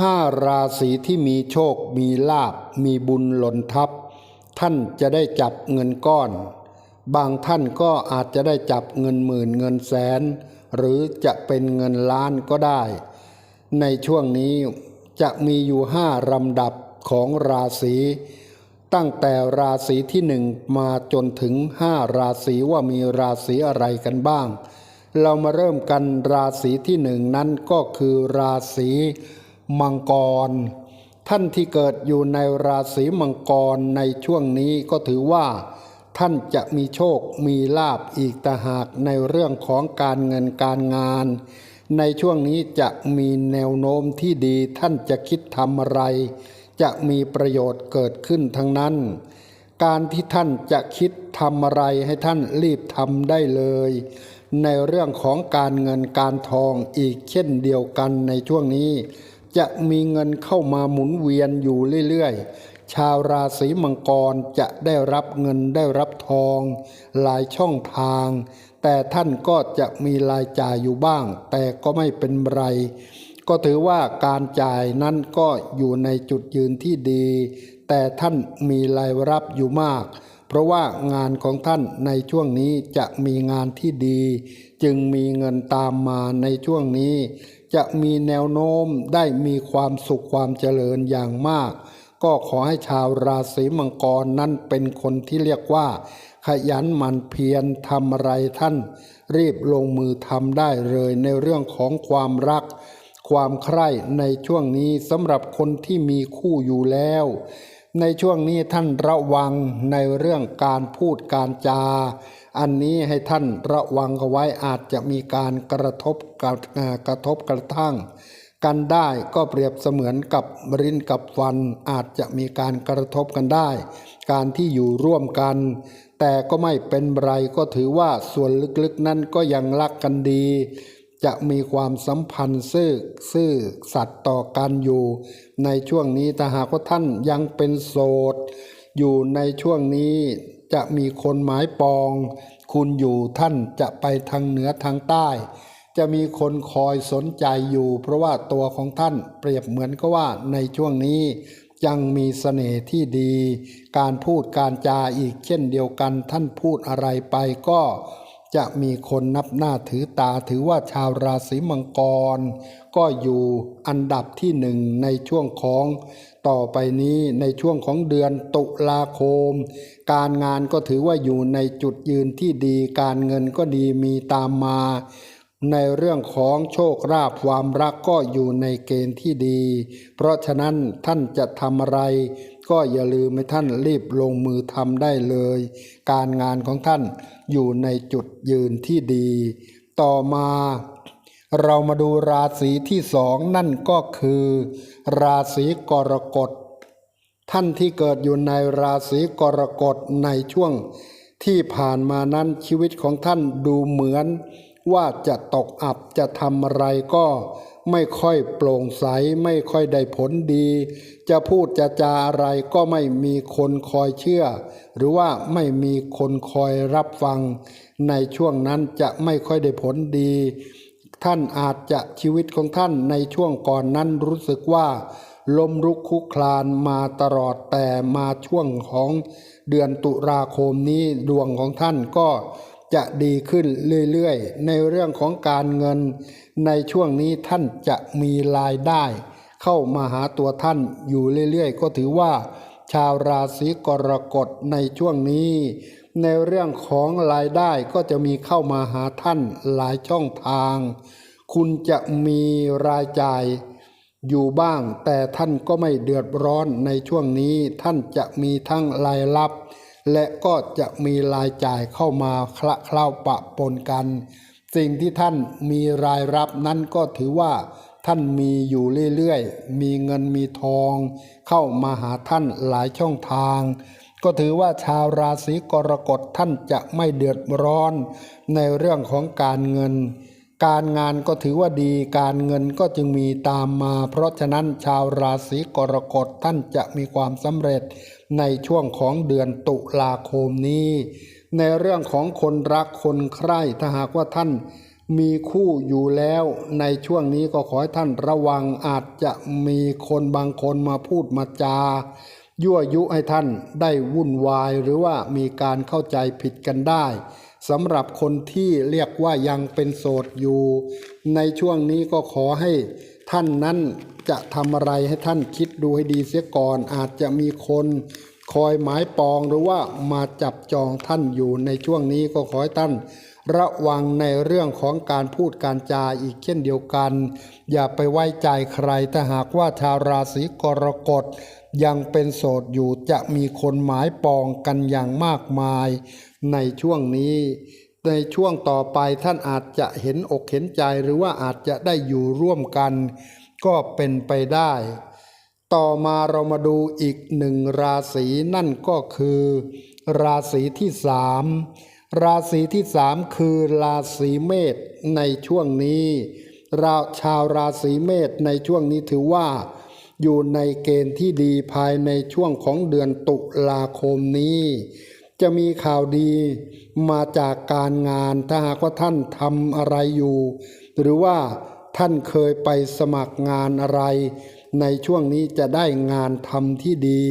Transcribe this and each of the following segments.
ห้าราศีที่มีโชค มีลาบ มีบุญหล่นทับ ท่านจะได้จับเงินก้อน บางท่านก็อาจจะได้จับเงินหมื่นเงินแสน หรือจะเป็นเงินล้านก็ได้ ในช่วงนี้จะมีอยู่ห้าลำดับของราศีตั้งแต่ราศีที่หนึ่งมาจนถึงห้าราศีว่ามีราศีอะไรกันบ้าง เรามาเริ่มกันราศีที่หนึ่งนั้นก็คือราศี มังกร ท่านที่เกิดอยู่ในราศีมังกรในช่วงนี้ก็ถือว่า ท่านจะมีโชคมีลาบอีกต่หากในเรื่องของการเงินการงาน ในช่วงนี้จะมีแนวโน้มที่ดีท่านจะคิดทำอะไร จะมีประโยชน์เกิดขึ้นทั้งนั้น การที่ท่านจะคิดทำอะไรให้ท่านรีบทำได้เลยในเรื่องของการเงินการทองอีกเช่นเดียวกันในช่วงนี้ จะมีเงินเข้ามาหมุนเวียนอยู่เรื่อยๆ ชาวราศีมังกรจะได้รับเงินได้รับทอง หลายช่องทาง แต่ท่านก็จะมีรายจ่ายอยู่บ้าง แต่ก็ไม่เป็นไร ก็ถือว่าการจ่ายนั้นก็อยู่ในจุดยืนที่ดี แต่ท่านมีรายรับอยู่มาก เพราะว่างานของท่านในช่วงนี้จะมีงานที่ดี จึงมีเงินตามมาในช่วงนี้ จะมีแนวโน้มได้มีความสุขความเจริญอย่างมาก ก็ขอให้ชาวราศีมังกรนั้นเป็นคนที่เรียกว่า ขยันหมั่นเพียรทำอะไรท่าน รีบลงมือทำได้เลยในเรื่องของความรัก ความใคร่ในช่วงนี้สำหรับคนที่มีคู่อยู่แล้ว ในช่วงนี้ท่านระวังในเรื่องการพูดการจา อันนี้ให้ท่านระวังเอาไว้อาจจะมีการกระทบกับเอ่อกระทบกระทั่ง กันได้ก็เปรียบเสมือนกับรินกับฟันอาจจะมีการกระทบกันได้ การที่อยู่ร่วมกัน แต่ก็ไม่เป็นไรก็ถือว่าส่วนลึกๆนั้นก็ยังรักกันดี จะมีความสัมพันธ์ซื่อซื่อสัตย์ต่อกันอยู่ ในช่วงนี้ถ้าหากว่าท่านยังเป็นโสดอยู่ในช่วงนี้ จะมีคนหมายปอง คุณอยู่ท่านจะไปทางเหนือทางใต้ จะมีคนคอยสนใจอยู่ เพราะว่าตัวของท่านเปรียบเหมือนกับว่าในช่วงนี้ยังมีเสน่ห์ที่ดี การพูดการจาอีกเช่นเดียวกันท่านพูดอะไรไปก็จะมีคนนับหน้าถือตาถือว่าชาวราศีมังกร ก็อยู่อันดับที่หนึ่งในช่วงของ ต่อไปนี้ในช่วงของเดือนตุลาคม การงานก็ถือว่าอยู่ในจุดยืนที่ดี การเงินก็ดีมีตามมา ในเรื่องของโชคลาภความรักก็อยู่ในเกณฑ์ที่ดี เพราะฉะนั้นท่านจะทำอะไร ก็อย่าลืมให้ท่านรีบลงมือทำได้เลย การงานของท่านอยู่ในจุดยืนที่ดี ต่อมา เรามาดูราศีที่สองนั่นก็คือ ราศีกรกฎ ท่านที่เกิดอยู่ในราศีกรกฎในช่วงที่ผ่านมานั้นชีวิตของท่านดูเหมือน ว่าจะตกอับจะทำอะไรก็ไม่ค่อยโปร่งใสไม่ค่อยได้ผลดี จะพูดจะจาอะไรก็ไม่มีคนคอยเชื่อ หรือว่าไม่มีคนคอยรับฟัง ในช่วงนั้นจะไม่ค่อยได้ผลดี ท่านอาจจะชีวิตของท่านในช่วงก่อนนั้นรู้สึกว่าลมรุกคุกคลานมาตลอดแต่มาช่วงของเดือนตุลาคมนี้ดวงของท่านก็จะดีขึ้นเรื่อยๆ ในเรื่องของการเงิน ในช่วงนี้ท่านจะมีรายได้ เข้ามาหาตัวท่านอยู่เรื่อยๆ ก็ถือว่า ชาวราศีกรกฎในช่วงนี้ ในเรื่องของรายได้ก็จะมีเข้ามาหาท่านหลายช่องทาง คุณจะมีรายจ่ายอยู่บ้าง แต่ท่านก็ไม่เดือดร้อนในช่วงนี้ท่านจะมีทั้งรายรับ และก็จะมีรายจ่ายเข้ามาคละเคล้าปะปนกัน สิ่งที่ท่านมีรายรับนั้นก็ถือว่าท่านมีอยู่เรื่อยๆ มีเงินมีทอง เข้ามาหาท่านหลายช่องทาง ก็ถือว่าชาวราศีกรกฎท่านจะไม่เดือดร้อนในเรื่องของการเงิน การงานก็ถือว่าดี การเงินก็จึงมีตามมา เพราะฉะนั้นชาวราศีกรกฎท่านจะมีความสำเร็จในช่วงของเดือนตุลาคมนี้ ในเรื่องของคนรักคนใคร่ถ้าหากว่าท่านมีคู่อยู่แล้วในช่วงนี้ก็ขอให้ท่านระวังอาจจะมีคนบางคนมาพูดมาจา ยั่วยุให้ท่านได้วุ่นวายหรือว่ามีการเข้าใจผิดกันได้สำหรับคนที่เรียกว่ายังเป็นโสดอยู่ ในช่วงนี้ก็ขอให้ท่านนั้นจะทำอะไรให้ท่านคิดดูให้ดีเสียก่อน อาจจะมีคนคอยหมายปองหรือว่ามาจับจองท่านอยู่ในช่วงนี้ก็ขอให้ท่าน ระวังในเรื่องของการพูดการจาอีกเช่นเดียวกัน อย่าไปไว้ใจใครถ้าหากว่าชาวราศีกรกฎยังเป็นโสดอยู่จะมีคนหมายปองกันอย่างมากมาย ในช่วงนี้ในช่วงต่อไปท่านอาจจะเห็นอกเห็นใจหรือว่าอาจจะได้อยู่ร่วมกัน ก็เป็นไปได้ ต่อมาเรามาดูอีกหนึ่งราศีนั่นก็คือ ราศีที่สาม ราศีที่สามคือราศีเมษในช่วงนี้ราชาวราศีเมษในช่วงนี้ถือว่า อยู่ในเกณฑ์ที่ดีภายในช่วงของเดือนตุลาคมนี้ จะมีข่าวดีมาจากการงานถ้าหากว่าท่านทำอะไรอยู่ หรือว่าท่านเคยไปสมัครงานอะไร ในช่วงนี้จะได้งานทำที่ดี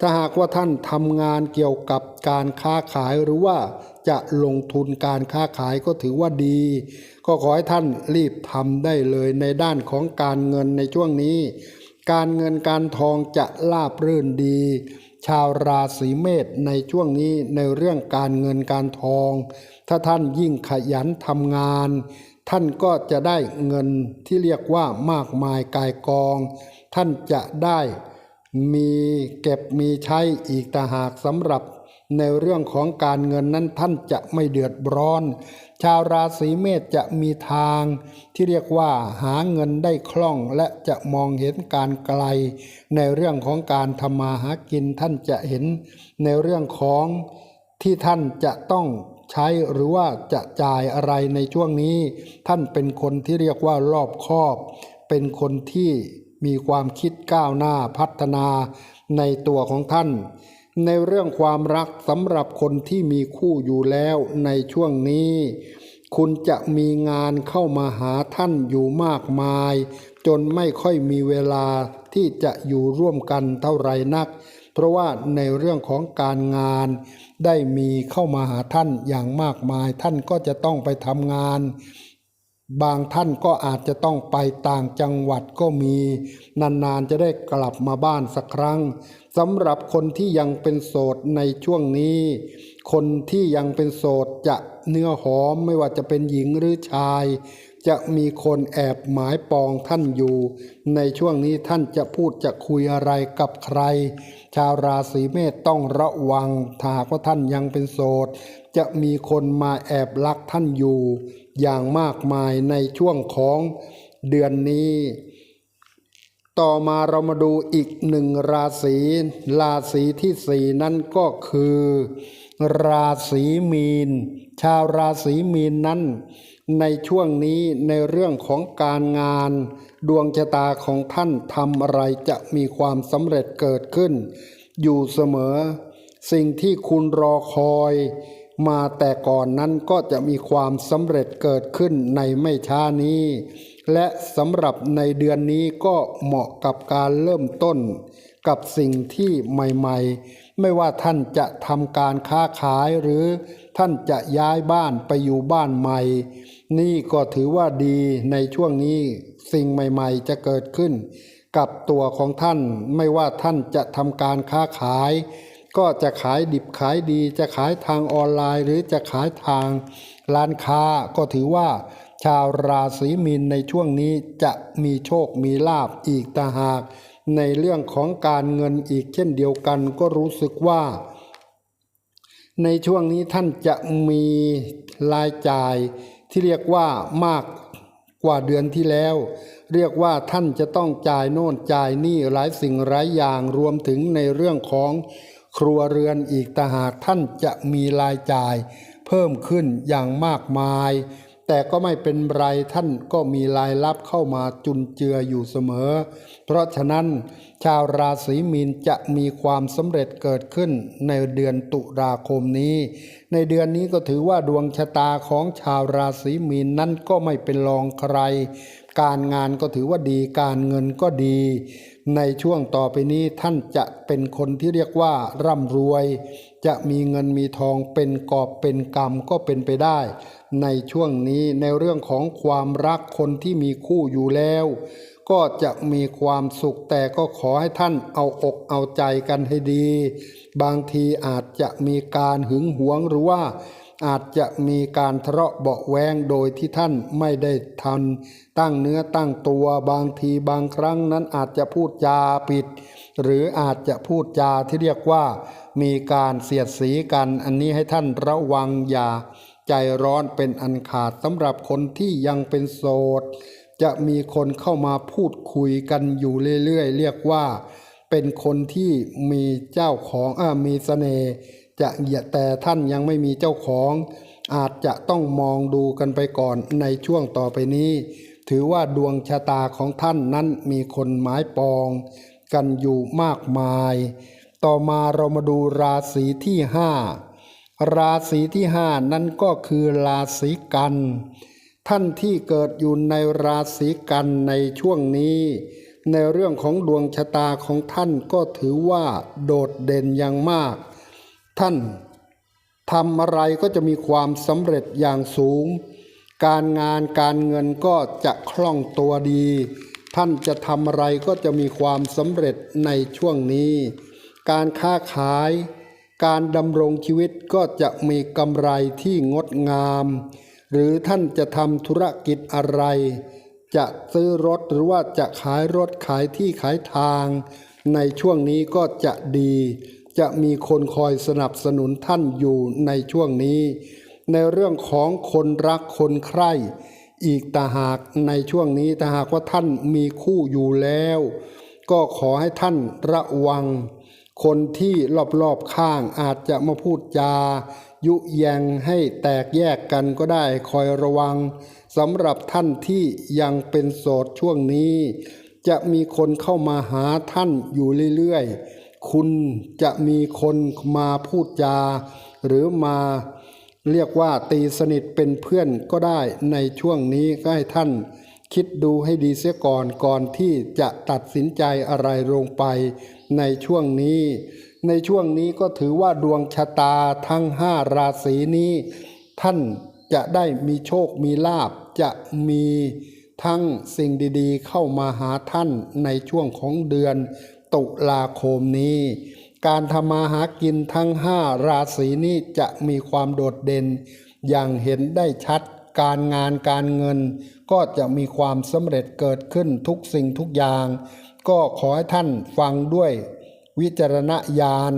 ถ้าหากว่าท่านทำงานเกี่ยวกับการค้าขายหรือว่าจะลงทุนการค้าขายก็ถือว่าดี ก็ขอให้ท่านรีบทำได้เลยในด้านของการเงินในช่วงนี้ การเงินการทองจะลาบรื่นดี ชาวราศีเมษในช่วงนี้ในเรื่องการเงินการทอง ถ้าท่านยิ่งขยันทำงาน ท่านก็จะได้เงินที่เรียกว่ามากมายกายกอง ท่านจะได้ มีเก็บมีใช้อีกต่างหากสำหรับในเรื่องของการเงินนั้นท่านจะไม่เดือดร้อน ชาวราศีเมษจะมีทางที่เรียกว่าหาเงินได้คล่องและจะมองเห็นการไกล ในเรื่องของการทำมาหากินท่านจะเห็นในเรื่องของที่ท่านจะต้องใช้หรือว่าจะจ่ายอะไรในช่วงนี้ ท่านเป็นคนที่เรียกว่ารอบคอบ เป็นคนที่ มีความคิดก้าวหน้าพัฒนาในตัวของท่าน ในเรื่องความรักสำหรับคนที่มีคู่อยู่แล้วในช่วงนี้ คุณจะมีงานเข้ามาหาท่านอยู่มากมาย จนไม่ค่อยมีเวลาที่จะอยู่ร่วมกันเท่าไรนัก เพราะว่าในเรื่องของการงานได้มีเข้ามาหาท่านอย่างมากมาย ท่านก็จะต้องไปทำงาน บางท่านก็อาจจะต้องไปต่างจังหวัดก็มี นานๆจะได้กลับมาบ้านสักครั้งสำหรับคนที่ยังเป็นโสดในช่วงนี้ คนที่ยังเป็นโสดจะเนื้อหอมไม่ว่าจะเป็นหญิงหรือชาย จะมีคนแอบหมายปองท่านอยู่ ในช่วงนี้ท่านจะพูดจะคุยอะไรกับใคร ชาวราศีเมษต้องระวังถ้ากว่าท่านยังเป็นโสด จะมีคนมาแอบลักท่านอยู่ อย่างมากมายในช่วงของเดือนนี้ ต่อมาเรามาดูอีกหนึ่งราศีราศีที่สี่นั่นก็คือ ราศีมีน ชาวราศีมีนนั้น ในช่วงนี้ในเรื่องของการงาน ดวงชะตาของท่านทำอะไรจะมีความสำเร็จเกิดขึ้น อยู่เสมอ สิ่งที่คุณรอคอย มาแต่ก่อนนั้นก็จะมีความสำเร็จเกิดขึ้นในไม่ช้านี้ และสำหรับในเดือนนี้ก็เหมาะกับการเริ่มต้น กับสิ่งที่ใหม่ๆ ไม่ว่าท่านจะทำการค้าขายหรือท่านจะย้ายบ้านไปอยู่บ้านใหม่ นี่ก็ถือว่าดีในช่วงนี้สิ่งใหม่ๆ จะเกิดขึ้น กับตัวของท่านไม่ว่าท่านจะทำการค้าขาย ก็จะขายดิบขายดี จะขายทางออนไลน์ หรือจะขายทางร้านค้า ก็ถือว่าชาวราศีมีนในช่วงนี้จะมีโชคมีลาบอีกต่างหาก ในเรื่องของการเงินอีกเช่นเดียวกันก็รู้สึกว่า ในช่วงนี้ท่านจะมีรายจ่ายที่เรียกว่ามากกว่าเดือนที่แล้ว เรียกว่าท่านจะต้องจ่ายโน่นจ่ายนี่หลายสิ่งหลายอย่างรวมถึงในเรื่องของ ครัวเรือนอีกต่หากท่านจะมีรายจ่าย เพิ่มขึ้นอย่างมากมาย แต่ก็ไม่เป็นไรท่านก็มีรายลับเข้ามาจุนเจืออยู่เสมอ เพราะฉะนั้นชาวราศีมีนจะมีความสำเร็จเกิดขึ้นในเดือนตุลาคมนี้ ในเดือนนี้ก็ถือว่าดวงชะตาของชาวราศีมีนนั้นก็ไม่เป็นรองใคร การงานก็ถือว่าดีการเงินก็ดี ในช่วงต่อไปนี้ท่านจะเป็นคนที่เรียกว่าร่ำรวย จะมีเงินมีทองเป็นกอบเป็นกรรมก็เป็นไปได้ ในช่วงนี้ในเรื่องของความรักคนที่มีคู่อยู่แล้ว ก็จะมีความสุขแต่ก็ขอให้ท่านเอาอกเอาใจกันให้ดี บางทีอาจจะมีการหึงหวงหรือว่าอาจจะมีการทะเลาะเบาแวงโดยที่ท่านไม่ได้ทัน ตั้งเนื้อตั้งตัวบางทีบางครั้งนั้นอาจจะพูดจาผิด หรืออาจจะพูดจาที่เรียกว่า มีการเสียดสีกันอันนี้ให้ท่านระวังอย่า ใจร้อนเป็นอันขาดสำหรับคนที่ยังเป็นโสด จะมีคนเข้ามาพูดคุยกันอยู่เรื่อยๆ เรียกว่า เป็นคนที่มีเจ้าของอ่ามีเสน่ห์จะอย่าแต่ท่านยังไม่มีเจ้าของ อาจจะต้องมองดูกันไปก่อนในช่วงต่อไปนี้ ถือว่าดวงชะตาของท่านนั้นมีคนหมายปอง กันอยู่มากมาย ต่อมาเรามาดูราศีที่ห้า ราศีที่ห้านั่นก็คือราศีกัน ท่านที่เกิดอยู่ในราศีกันในช่วงนี้ ในเรื่องของดวงชะตาของท่านก็ถือว่าโดดเด่นอย่างมาก ท่านทำอะไรก็จะมีความสำเร็จอย่างสูง การงานการเงินก็จะคล่องตัวดี ท่านจะทำอะไรก็จะมีความสำเร็จในช่วงนี้ การค้าขาย การดำรงชีวิตก็จะมีกำไรที่งดงาม หรือท่านจะทำธุรกิจอะไร จะซื้อรถหรือว่าจะขายรถขายที่ขายทาง ในช่วงนี้ก็จะดี จะมีคนคอยสนับสนุนท่านอยู่ในช่วงนี้ ในเรื่องของคนรักคนใคร่ อีกตาหากในช่วงนี้ถ้าหากว่าท่านมีคู่อยู่แล้ว ก็ขอให้ท่านระวัง คนที่รอบๆข้างอาจจะมาพูดจา ยุแยงให้แตกแยกกันก็ได้คอยระวังสำหรับท่านที่ยังเป็นโสดช่วงนี้ จะมีคนเข้ามาหาท่านอยู่เรื่อยๆ คุณจะมีคนมาพูดจา หรือมาเรียกว่าตีสนิทเป็นเพื่อนก็ได้ในช่วงนี้ก็ให้ท่านคิดดูให้ดีเสียก่อนก่อนที่จะตัดสินใจอะไรลงไป ในช่วงนี้ ในช่วงนี้ก็ถือว่าดวงชะตาทั้งห้าราศีนี้ ท่านจะได้มีโชคมีลาบจะมีทั้งสิ่งดีๆ เข้ามาหาท่านในช่วงของเดือนตุลาคมนี้ การทำมาหากินทั้งห้าราศีนี้จะมีความโดดเด่น อย่างเห็นได้ชัดการงานการเงิน ก็จะมีความสำเร็จเกิดขึ้นทุกสิ่งทุกอย่าง ก็ขอให้ท่านฟังด้วยวิจารณญาณ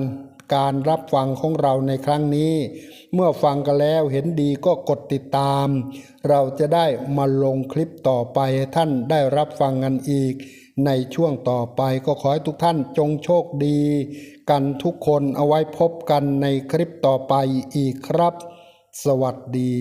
การรับฟังของเราในครั้งนี้ เมื่อฟังกันแล้วเห็นดีก็กดติดตาม เราจะได้มาลงคลิปต่อไปให้ท่านได้รับฟังกันอีก ในช่วงต่อไปก็ขอให้ทุกท่านจงโชคดี กันทุกคนเอาไว้พบกันในคลิปต่อไปอีกครับ สวัสดี